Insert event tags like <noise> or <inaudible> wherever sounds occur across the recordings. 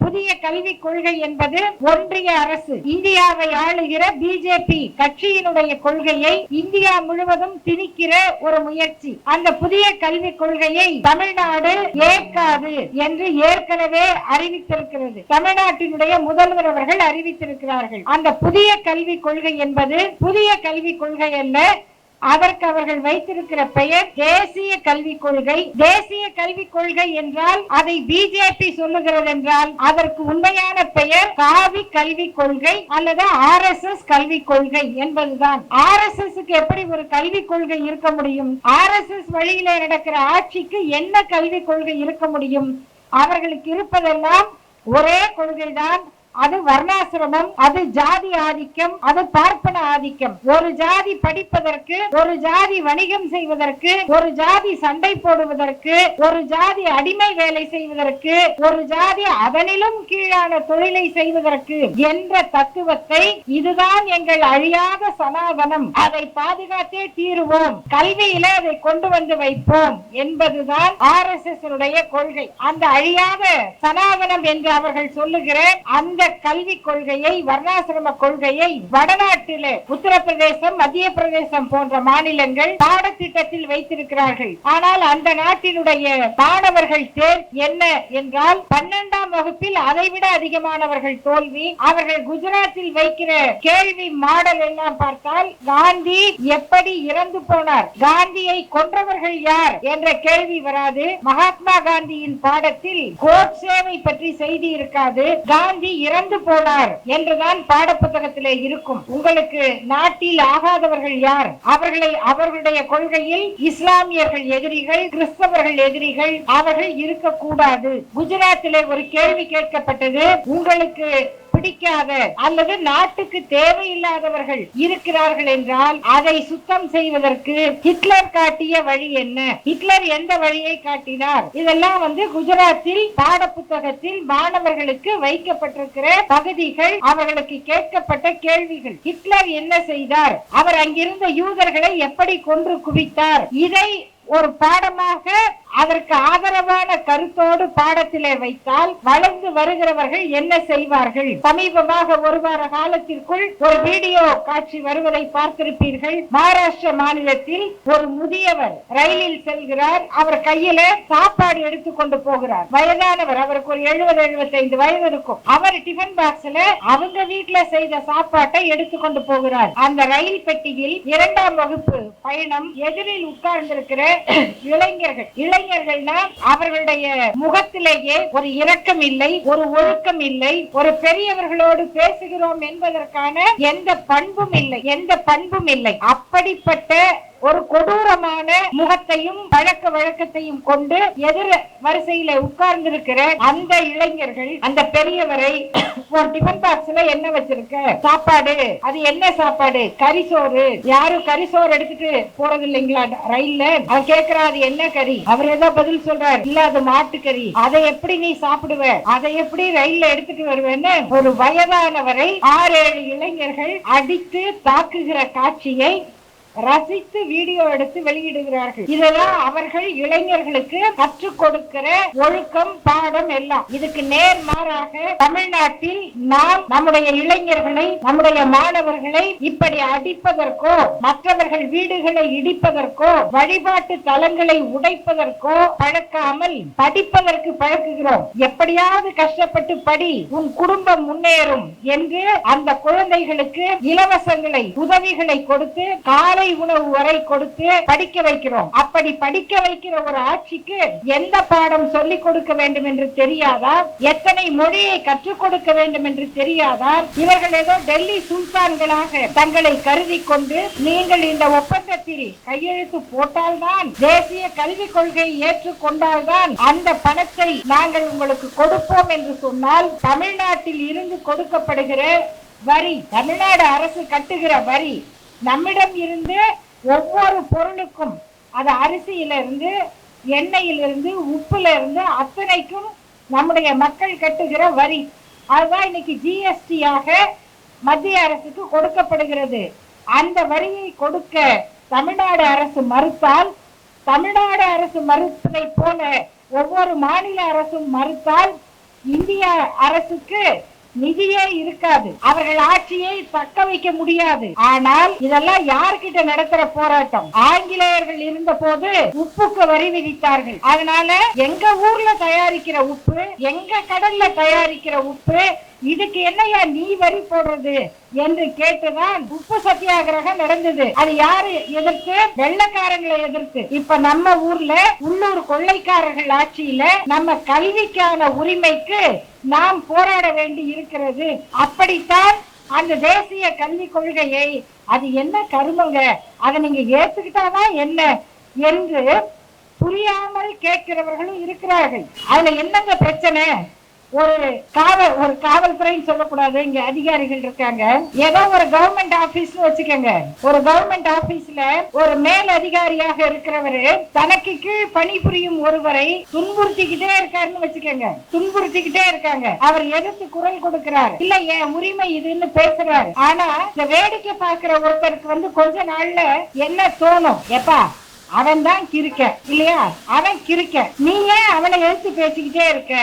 புதிய கல்விக் கொள்கை என்பது ஒன்றிய அரசு. இந்தியாவை ஆளுகிற பிஜேபி கட்சியினுடைய கொள்கையை இந்தியா முழுவதும் திணிக்கிற ஒரு முயற்சி. அந்த புதிய கல்விக் கொள்கையை தமிழ்நாடு ஏற்காது என்று ஏற்கனவே அறிவித்திருக்கிறது. தமிழ்நாட்டினுடைய முதல்வர் அவர்கள் அறிவித்திருக்கிறார்கள். அந்த புதிய கல்விக் கொள்கை என்பது புதிய கல்விக் கொள்கை அல்ல அதற்கு அவர்கள் வைத்திருக்கிற பெயர் தேசிய கல்விக் கொள்கை. தேசிய கல்விக் கொள்கை என்றால் அதை பிஜேபி சொல்லுகிறது என்றால் அதற்கு உண்மையான பெயர் காவி கல்விக் கொள்கை அல்லது ஆர் எஸ் எஸ் கல்விக் கொள்கை என்பதுதான். ஆர் எஸ் எஸ் எப்படி ஒரு கல்விக் கொள்கை இருக்க முடியும்? ஆர் எஸ் எஸ் வழியில நடக்கிற ஆட்சிக்கு என்ன கல்விக் கொள்கை இருக்க முடியும்? அவர்களுக்கு இருப்பதெல்லாம் ஒரே கொள்கைதான். அது வர்ணாசிரமம் அது ஜாதி ஆதிக்கம் அது பார்ப்பன ஆதிக்கம். ஒரு ஜாதி படிப்பதற்கு ஒரு ஜாதி வணிகம் செய்வதற்கு ஒரு ஜாதி சண்டை போடுவதற்கு ஒரு ஜாதி அடிமை வேலை செய்வதற்கு ஒரு ஜாதி அதனிலும் கீழான தொழிலை செய்வதற்கு என்ற தத்துவத்தை இதுதான் எங்கள் அழியாத சனாதனம். அதை பாதுகாத்தே தீருவோம். கல்வியில அதை கொண்டு வந்து வைப்போம் என்பதுதான் ஆர் எஸ் எஸ் கொள்கை. அந்த அழியாத சனாதனம் என்று அவர்கள் சொல்லுகிற அந்த கல்வி கொள்கையை வர்ணாசிரம கொள்கையை வடநாட்டிலே உத்தரப்பிரதேசம் மத்திய பிரதேசம் போன்ற மாநிலங்கள் பாடத்திட்டத்தில் வைத்திருக்கிறார்கள். ஆனால் அந்த நாட்டினுடைய மாணவர்கள் தேர் என்ன என்றால் பன்னெண்டாம் வகுப்பில் அதைவிட அதிகமானவர்கள் தோல்வி அவர்கள் குஜராத்தில் வைக்கிற கேள்வி மாடல் எல்லாம் பார்த்தால் காந்தி எப்படி இறந்து போனார் காந்தியை கொன்றவர்கள் யார் என்ற கேள்வி வராது. மகாத்மா காந்தியின் பாடத்தில் கோட்சேவை பற்றி செய்தி இருக்காது. காந்தி இறந்து போனார் என்றுதான் பாடப்புத்தகத்திலே இருக்கும். உங்களுக்கு நாட்டில் ஆகாதவர்கள் யார்? அவர்களை அவர்களுடைய கொள்கையில் இஸ்லாமியர்கள் எதிரிகள் கிறிஸ்தவர்கள் எதிரிகள் அவர்கள் இருக்கக்கூடாது. குஜராத்திலே ஒரு கேள்வி கேட்கப்பட்டது. உங்களுக்கு பிடிக்காத அல்லது நாட்டுக்கு தேவையில்லாதவர்கள் இருக்கிறார்கள் என்றால் அதை சுத்தம் செய்வதற்கு ஹிட்லர் காட்டிய வழி என்ன? ஹிட்லர் எந்த வழியை காட்டினார்? இதெல்லாம் வந்து குஜராத்தில் பாடப்புத்தகத்தில் மாணவர்களுக்கு வைக்கப்பட்டிருக்கிற பகுதிகள் அவர்களுக்கு கேட்கப்பட்ட கேள்விகள். ஹிட்லர் என்ன செய்தார்? அவர் அங்கிருந்த யூதர்களை எப்படி கொன்று குவித்தார்? இதை ஒரு பாடமாக அதற்கு ஆதரவான கருத்தோடு பாடத்திலே வைத்தால் வளர்ந்து வருகிறவர்கள் என்ன செய்வார்கள்? சமீபமாக ஒரு வார காலத்திற்குள் ஒரு வீடியோ காட்சி வருவதை பார்த்திருப்பீர்கள். மகாராஷ்டிர மாநிலத்தில் ஒரு முதியவர் ரயிலில் செல்கிறார். அவர் கையில சாப்பாடு எடுத்து கொண்டு போகிறார். வயதானவர் அவருக்கு ஒரு எழுபது எழுபத்தைந்து வயது இருக்கும். அவர் டிஃபன் பாக்ஸ்ல அவங்க வீட்டுல செய்த சாப்பாட்டை எடுத்து கொண்டு போகிறார். அந்த ரயில் பெட்டியில் இரண்டாம் வகுப்பு பயணம் எதிரில் உட்கார்ந்திருக்கிற இளைஞர்கள் இளைஞர்கள்னா அவர்களுடைய முகத்திலேயே ஒரு இரக்கம் இல்லை ஒரு ஒழுக்கம் இல்லை. ஒரு பெரியவர்களோடு பேசுகிறோம் என்பதற்கான எந்த பண்பும் இல்லை எந்த பண்பும் இல்லை. அப்படிப்பட்ட ஒரு கொடூரமான முகத்தையும் பழக்க வழக்கத்தையும் கொண்டு எதிர் வரிசையில உட்கார்ந்திருக்கிற அந்த இளைஞர்கள் அந்த பெரியவரை ஒரு டிஃபன் பாக்ஸ்ல என்ன வச்சிருக்க? சாப்பாடு. அது என்ன சாப்பாடு? கரிசோறு யாரும் கரிசோறு எடுத்துட்டு போறது இல்லைங்களா ரயில்ல. அவன் கேக்குறா அது என்ன கறி? அவர் ஏதோ பதில் சொல்றாரு. இல்ல அது மாட்டுக்கறி அதை எப்படி நீ சாப்பிடுவ? அதை எப்படி ரயில்ல எடுத்துட்டு வருவேன்னு ஒரு வயதானவரை ஆறு ஏழு இளைஞர்கள் அடித்து தாக்குகிற காட்சியை ரசித்து வீடியோ எடுத்து வெளியிடுகிறார்கள். இதெல்லாம் அவர்கள் இளைஞர்களுக்கு கற்றுக் கொடுக்கிற ஒழுக்கம் பாடம் எல்லாம். இதுக்கு நேர் மாறாக தமிழ்நாட்டில் நாம் நம்முடைய இளைஞர்களை நம்முடைய மாணவர்களை இப்படி அடிப்பதற்கோ மற்றவர்கள் வீடுகளை இடிப்பதற்கோ வழிபாட்டு தலங்களை உடைப்பதற்கோ பழக்காமல் படிப்பதற்கு பழக்குகிறோம். எப்படியாவது கஷ்டப்பட்டு படி உன் குடும்பம் முன்னேறும் என்று அந்த குழந்தைகளுக்கு இலவசங்களை உதவிகளை கொடுத்து காலை உணவு வரை கொடுத்து படிக்க வைக்கிறோம். அப்படி படிக்க வைக்கிற ஒரு ஆட்சிக்கு எந்த பாடம் சொல்லிக் கொடுக்க வேண்டும் என்று தெரியாதா எத்தனை மொழியை கற்றுக் கொடுக்க வேண்டும் என்று தெரியாதா இவர்கள் ஏதோ டெல்லி சுல்தான்களாக தங்களை கருதி கொண்டு நீங்கள் இந்த ஒப்பந்தத்தில் கையெழுத்து போட்டால்தான் தேசிய கல்விக் கொள்கையை ஏற்றுக்கொண்டால்தான் அந்த பணத்தை நாங்கள் உங்களுக்கு கொடுப்போம் என்று சொன்னால் தமிழ்நாட்டில் இருந்து கொடுக்கப்படுகிற வரி தமிழ்நாடு அரசு கட்டுகிற வரி நம்மிடம் இருந்து ஒவ்வொரு பொருளுக்கும் அது அரிசியிலிருந்து எண்ணெயிலிருந்து உப்புல இருந்து அத்தனைக்கும் நம்முடைய மக்கள் கட்டுகிற வரி. அதுதான் இன்னைக்கு ஜிஎஸ்டியாக மத்திய அரசுக்கு கொடுக்கப்படுகிறது. அந்த வரியை கொடுக்க தமிழ்நாடு அரசு மறுத்தால் தமிழ்நாடு அரசு மறுப்பதை போல ஒவ்வொரு மாநில அரசும் மறுத்தால் இந்திய அரசுக்கு நிதியே இருக்காது. அவர்கள் ஆட்சியை தக்க வைக்க முடியாது. ஆனால் இதெல்லாம் யார்கிட்ட நடத்துற போராட்டம்? ஆங்கிலேயர்கள் இருந்த போது உப்புக்கு வரி விதித்தார்கள். அதனால எங்க ஊர்ல தயாரிக்கிற உப்பு எங்க கடல்ல தயாரிக்கிற உப்பு இதுக்கு என்னையா நீ வரி போடுறது என்று கேட்டுதான் உப்பு சத்தியாகிரகம் நடந்தது. அது யாரு எதிர்த்து? வெள்ளக்காரங்களை எதிர்த்து. இப்ப நம்ம ஊர்ல உள்ளூர் கொள்ளைக்காரர்கள் ஆட்சியில நம்ம கல்விக்கான உரிமைக்கு நாம் போராட வேண்டி இருக்கிறது. அப்படித்தான் அந்த தேசிய கல்விக் கொள்கையை அது என்ன கருமங்க? அதை நீங்க ஏத்துக்கிட்டாதான் என்ன என்று புரியாமல் கேட்கிறவர்களும் இருக்கிறார்கள். அதுல என்னங்க பிரச்சனை? ஒரு காவல் ஒரு காவல்துறைன்னு சொல்லக்கூடாது. இங்க அதிகாரிகள் இருக்காங்க. ஏதோ ஒரு கவர்மெண்ட் ஆபீஸ் வச்சுக்கோங்க. ஒரு கவர்மெண்ட் ஆபீஸ்ல ஒரு மேல் அதிகாரியாக இருக்கிறவரு தனக்கு கீழ் பணிபுரியும் ஒருவரை துன்புறுத்திக்கிட்டே இருக்காருன்னு வச்சுக்கோங்க. துன்புறுத்திக்கிட்டே இருக்காங்க. அவர் எதிர்த்து குரல் கொடுக்கிறார். இல்ல என் உரிமை இதுன்னு பேசுறாரு. ஆனா இந்த வேடிக்கை பாக்குற ஒருத்தருக்கு வந்து கொஞ்ச நாள்ல என்ன தோணும்? எப்பா அவன் தான் கிறுக்க இல்லையா? அவன் கிறுக்க நீ ஏன் அவனை எழுத்து பேசிக்கிட்டே இருக்க?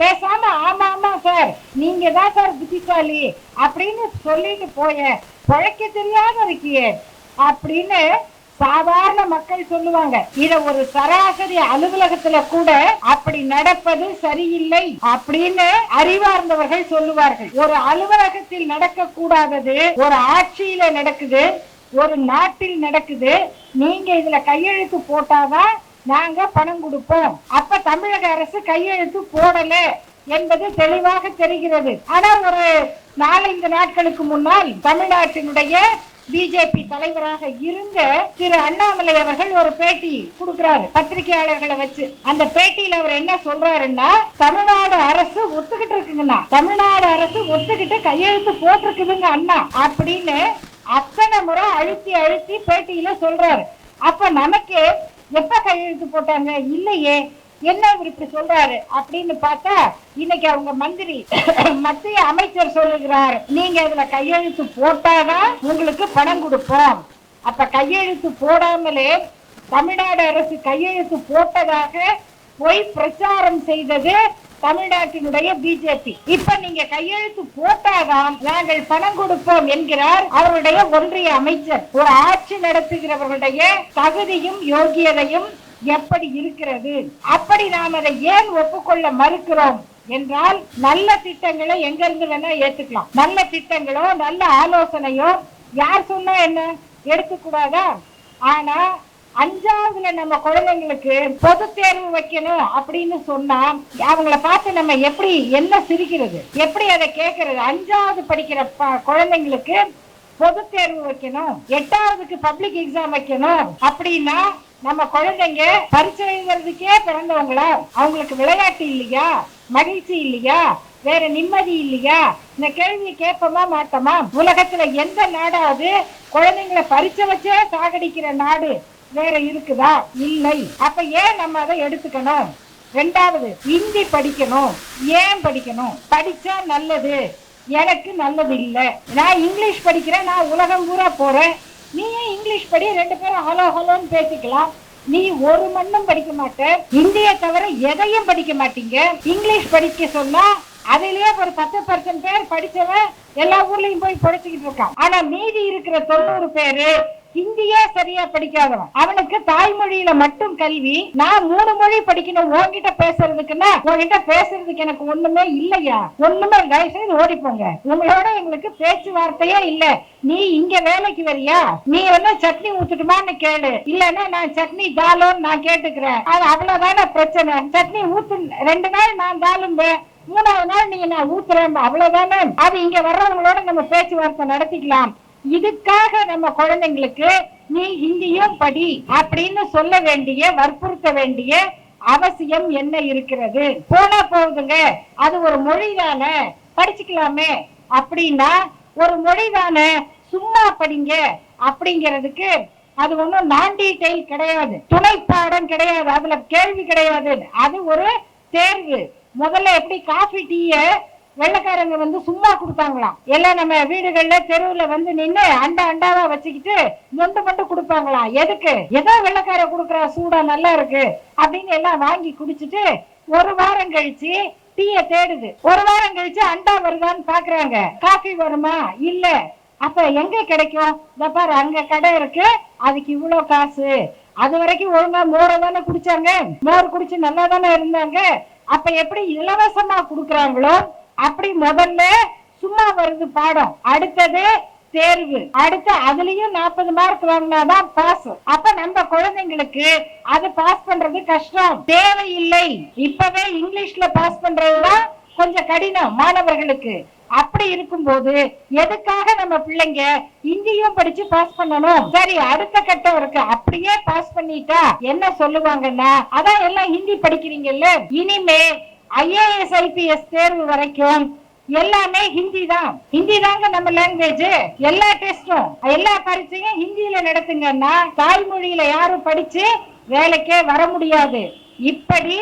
பேசாம ஆமா ஆமா சார் நீங்க தான் சார் புத்திசாலி. அப்படின்னு சொல்லிட்டு போய. பழைக்க தெரியாத இருக்கியே. அப்படின்னு சாதாரண மக்கள் சொல்லுவாங்க. இத ஒரு சராசரி அலுவலகத்துல கூட அப்படி நடப்பது சரியில்லை அப்படின்னு அறிவார்ந்தவர்கள் சொல்லுவார்கள். ஒரு அலுவலகத்தில் நடக்க கூடாதது ஒரு ஆட்சியில நடக்குது ஒரு நாட்டில் நடக்குது நீங்க இதுல கையெழுத்து போட்டாதான் நாங்க பணம் கொடுப்போம். அப்ப தமிழக அரசு கையெழுத்து போடல என்பது தெளிவாக தெரிகிறது. ஆனா ஒரு நாலஞ்சு நாட்களுக்கு முன்னால் தமிழ்நாட்டினுடைய பிஜேபி தலைவராக இருந்த திரு அண்ணாமலை அவர்கள் ஒரு பேட்டி கொடுக்கிறாரு பத்திரிகையாளர்களை வச்சு. அந்த பேட்டியில அவர் என்ன சொல்றாருன்னா தமிழ்நாடு அரசு ஒத்துக்கிட்டு இருக்குங்கண்ணா. தமிழ்நாடு அரசு ஒத்துக்கிட்டு கையெழுத்து போட்டிருக்குதுங்க அண்ணா அப்படின்னு அத்தனை முறை அழுத்தி அழுத்தி பேட்டியில சொல்றாரு. அப்ப நமக்கு எப்ப கையெழுத்து போட்டாங்க? இல்லையே. என்ன இவர் இப்படி சொல்றாரு? அப்படின்னு பார்த்தா இன்னைக்கு அவங்க மந்திரி <coughs> மத்திய அமைச்சர் சொல்லுகிறார் நீங்க இதுல கையெழுத்து போட்டாதான் உங்களுக்கு பணம் கொடுப்போம். அப்ப கையெழுத்து போடாமலே தமிழ்நாடு அரசு கையெழுத்து போட்டதாக பொய் பிரச்சாரம் செய்தது தமிழ்நாட்டினுடைய பிஜேபி இப்ப நீங்க கையெழுத்து போட்டாதான் நாங்கள் பணம் கொடுப்போம் என்கிறார் அவருடைய ஒன்றிய அமைச்சர். ஒரு ஆட்சி நடத்துகிறவர்களுடைய தகுதியும் யோகியதையும் எப்படி இருக்கிறது? அப்படி நாம் அதை ஏன் ஒப்புக்கொள்ள மறுக்கிறோம்? என்றால் நல்ல திட்டங்களை எங்க இருந்து வேணா ஏத்துக்கலாம். நல்ல திட்டங்களோ நல்ல ஆலோசனையோ யார் சொன்னா என்ன? எடுத்துக்கூடாதா? ஆனா அஞ்சாவதுல நம்ம குழந்தைங்களுக்கு பொது தேர்வு வைக்கணும் அப்படின்னு சொன்னா அவங்கள பார்த்து நம்ம எப்படி என்ன சிரிக்கிறது? எப்படி அதை கேட்கறது? அஞ்சாவது படிக்கிற ப- குழந்தைங்களுக்கு பொது தேர்வு வைக்கணும். எட்டாவதுக்கு பப்ளிக் எக்ஸாம் வைக்கணும். அப்படின்னா நம்ம குழந்தைங்க பரிச்சை எழுதுறதுக்கே பிறந்தவங்களா? அவங்களுக்கு விளையாட்டு இல்லையா? மகிழ்ச்சி இல்லையா? வேற நிம்மதி இல்லையா? இந்த கேள்வியை கேட்போமா மாட்டோமா? உலகத்துல எந்த நாடாவது குழந்தைங்களை பரிச்சை வச்சே சாகடிக்கிற நாடு? வேற இருக்குதா? இல்லை. அப்ப ஏன் நம்ம அதை எடுத்துக்கணும்? ரெண்டாவது ஹிந்தி படிக்கணும். ஏன் படிக்கணும்? படிச்சா நல்லது. எனக்கு நல்லது இல்லை. நான் இங்கிலீஷ் படிக்கிறேன் நான் உலகம் பூரா போறேன். நீ ஏன் இங்கிலீஷ் படி? ரெண்டு பேரும் ஹலோ ஹலோன்னு பேசிக்கலாம். நீ ஒரு மண்ணும் படிக்க மாட்ட. இந்திய தவிர எதையும் படிக்க மாட்டீங்க. இங்கிலீஷ் படிக்க சொன்னா அதிலேயே ஒரு பத்து பர்சன்ட் பேர் படிச்சவன் எல்லா ஊர்லயும் போய் படிச்சுக்கிட்டு இருக்கான். ஆனா மீதி இருக்கிற தொண்ணூறு பேரு ஹிந்தியே சரியா படிக்காதவன். அவனுக்கு தாய்மொழியில மட்டும் கல்வி நான் மூணு மொழி படிக்கணும் உன்கிட்ட பேசுறதுக்குன்னா உன்கிட்ட பேசுறதுக்கு எனக்கு ஒண்ணுமே இல்லையா? ஒண்ணுமே தயவுசெய்து ஓடி போங்க உங்களோட எங்களுக்கு பேச்சுவார்த்தையே இல்ல. நீ இங்க வேலைக்கு வரியா? நீ வந்து சட்னி ஊத்துட்டுமான்னு கேளு. இல்லன்னா நான் சட்னி தாலோன்னு நான் கேட்டுக்கிறேன். அது அவ்வளவுதானே பிரச்சனை. சட்னி ஊத்து ரெண்டு நாள் நான் தாளும்பேன் மூணாவது நாள் நீங்க நான் ஊத்துறேன். அவ்வளவுதானே? அது இங்க வர்றவங்களோட நம்ம பேச்சுவார்த்தை நடத்திக்கலாம். இதுக்காக நம்ம குழந்தைங்களுக்கு நீ ஹிந்தியும் படி அப்படின்னு சொல்ல வேண்டிய வற்புறுத்த வேண்டிய அவசியம் என்ன இருக்கிறது? போனா போகுதுங்க அது ஒரு மொழிதானே. படிச்சுக்கலாமே. அப்படின்னா ஒரு மொழிதானே. சும்மா படிங்க. அப்படிங்கிறதுக்கு அது ஒண்ணும் நான் டீடைல் கிடையாது. துணை பாடம் கிடையாது. அதுல கேள்வி கிடையாது. அது ஒரு தேர்வு. முதல்ல எப்படி காஃபி டீய வெள்ளக்காரங்க வந்து சும்மா கொடுத்தாங்களாம் எல்லாம் நம்ம வீடுகள்ல தெருவுல வந்து நின்று அண்டா அண்டாவா வச்சுக்கிட்டு மொண்டு மொண்டு கொடுப்பாங்களாம். எதுக்கு? ஏதோ வெள்ளக்கார கொடுக்குறா சூடா நல்லா இருக்கு அப்படின்னு எல்லாம் வாங்கி குடிச்சிட்டு ஒரு வாரம் கழிச்சு டீய தேடுது. ஒரு வாரம் கழிச்சு அண்டா வருதான்னு பாக்குறாங்க. காஃபி வருமா? இல்ல. அப்ப எங்க கிடைக்கும்? இந்த பாரு அங்க கடை இருக்கு. அதுக்கு இவ்வளவு காசு. அது வரைக்கும் ஒழுங்கா மோரை தானே குடிச்சாங்க. மோர் குடிச்சு நல்லா தானே இருந்தாங்க. அப்ப எப்படி இலவசமா குடுக்கறாங்களோ அப்படி முதல்ல சும்மா வருது பாடம். அடுத்தது தேர்வு. அடுத்து அதுலயும் நாற்பது மார்க் வாங்கினாதான் பாஸ் அப்ப நம்ம குழந்தைங்களுக்கு அது பாஸ் பண்றது கஷ்டம். தேவையில்லை. இப்பவே இங்கிலீஷ்ல பாஸ் பண்றதுதான் கொஞ்சம் கடினம் மாணவர்களுக்கு. அப்படி இருக்கும்போது எதுக்காக நம்ம பிள்ளைங்க இந்தியும் படிச்சு பாஸ் பண்ணணும்? சரி அடுத்த கட்டம் இருக்கு. அப்படியே பாஸ் பண்ணிட்டா என்ன சொல்லுவாங்கன்னா அதான் எல்லாம் ஹிந்தி படிக்கிறீங்கல்ல. இனிமே ஐஏஎஸ் ஐபிஎஸ் தேர்வு வரைக்கும் எல்லாமே ஹிந்தி தான். ஹிந்தி தாங்க நம்ம லாங்குவேஜ் எல்லா டெஸ்டும் எல்லா பரீட்சையும் ஹிந்தியில நடத்துங்கன்னா தாய்மொழியில யாரும் படிச்சு வேலைக்கே வர முடியாது. இப்படி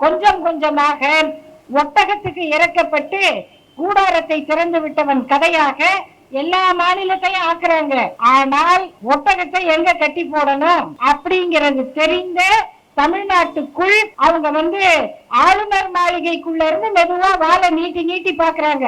கொஞ்சம் கொஞ்சமாக ஒட்டகத்துக்கு இறக்கப்பட்டு கூடாரத்தை திறந்து விட்டவன் கதையாக எல்லா மாநிலத்தையும் ஆக்குறாங்க. ஆனால் ஒட்டகத்தை எங்க கட்டி போடணும்? அப்படிங்கிறது தெரிந்த தமிழ்நாட்டுக்குள் அவங்க வந்து ஆளுநர் மாளிகைக்குள்ள இருந்து மெதுவா வாழை நீட்டி நீட்டி பாக்குறாங்க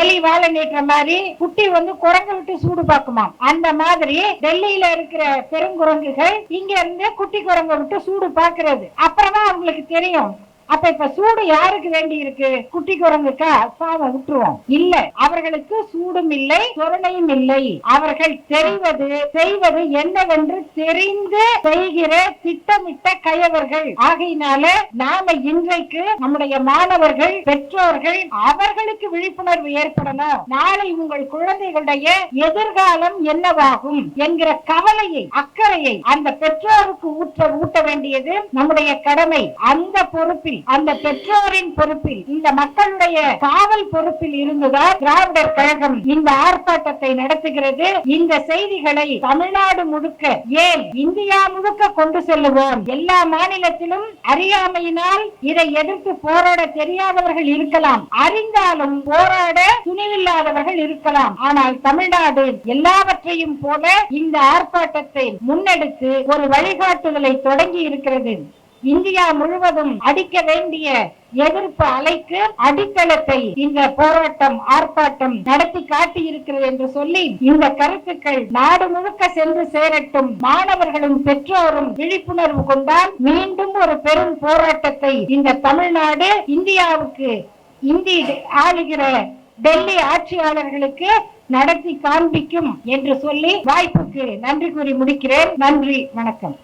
எலி வாழை நீட்டுற மாதிரி குட்டி வந்து குரங்கு விட்டு சூடு பாக்குமா அந்த மாதிரி டெல்லியில இருக்கிற பெருங்குரங்குகள் இங்க இருந்து குட்டி குரங்க விட்டு சூடு பாக்குறது அப்புறமா அவங்களுக்கு தெரியும். அப்ப இப்ப சூடு யாருக்கு வேண்டி இருக்கு? குட்டி குரங்குக்கா சாதம் விட்டுருவோம். இல்ல அவர்களுக்கு சூடும் இல்லை சொரணையும் இல்லை. அவர்கள் தெரிவது செய்வது என்னவென்று தெரிந்து செய்கிற திட்டமிட்ட கயவர்கள். ஆகையினால நாம இன்றைக்கு நம்முடைய மாணவர்கள் பெற்றோர்கள் அவர்களுக்கு விழிப்புணர்வு ஏற்படணும். நாளை உங்கள் குழந்தைகளுடைய எதிர்காலம் என்னவாகும் என்கிற கவலையை அக்கறையை அந்த பெற்றோருக்கு ஊற்ற ஊட்ட வேண்டியது நம்முடைய கடமை. அந்த பொறுப்பில் பொறுப்பில் அந்த பெற்றோரின் பொறுப்பில் இந்த மக்களுடைய காவல் பொறுப்பில் இருந்துதான் திராவிடர் கழகம் இந்த ஆர்ப்பாட்டத்தை நடத்துகிறது. இந்த செய்திகளை தமிழ்நாடு முழுக்க ஏன் இந்தியா முழுக்க கொண்டு செல்லுவோம்? எல்லா மாநிலத்திலும் அறியாமையினால் இதை எதிர்த்து போராட தெரியாதவர்கள் இருக்கலாம். அறிந்தாலும் போராட துணிவில்லாதவர்கள் இருக்கலாம். ஆனால் தமிழ்நாடு எல்லாவற்றையும் போல இந்த ஆர்ப்பாட்டத்தை முன்னெடுத்து ஒரு வழிகாட்டுதலை தொடங்கி இருக்கிறது. இந்தியா முழுவதும் அடிக்க வேண்டிய எதிர்ப்பு அலைக்கு அடித்தளத்தை இந்த போராட்டம் ஆர்ப்பாட்டம் நடத்தி காட்டி இருக்கிறது என்று சொல்லி இந்த கருத்துக்கள் நாடு முழுக்க சென்று சேரட்டும். மாணவர்களும் பெற்றோரும் விழிப்புணர்வு கொண்டால் மீண்டும் ஒரு பெரும் போராட்டத்தை இந்த தமிழ்நாடு இந்தியாவுக்கு இந்தி ஆளுகிற டெல்லி ஆட்சியாளர்களுக்கு நடத்தி காண்பிக்கும் என்று சொல்லி வாய்ப்புக்கு நன்றி கூறி முடிக்கிறேன். நன்றி வணக்கம்.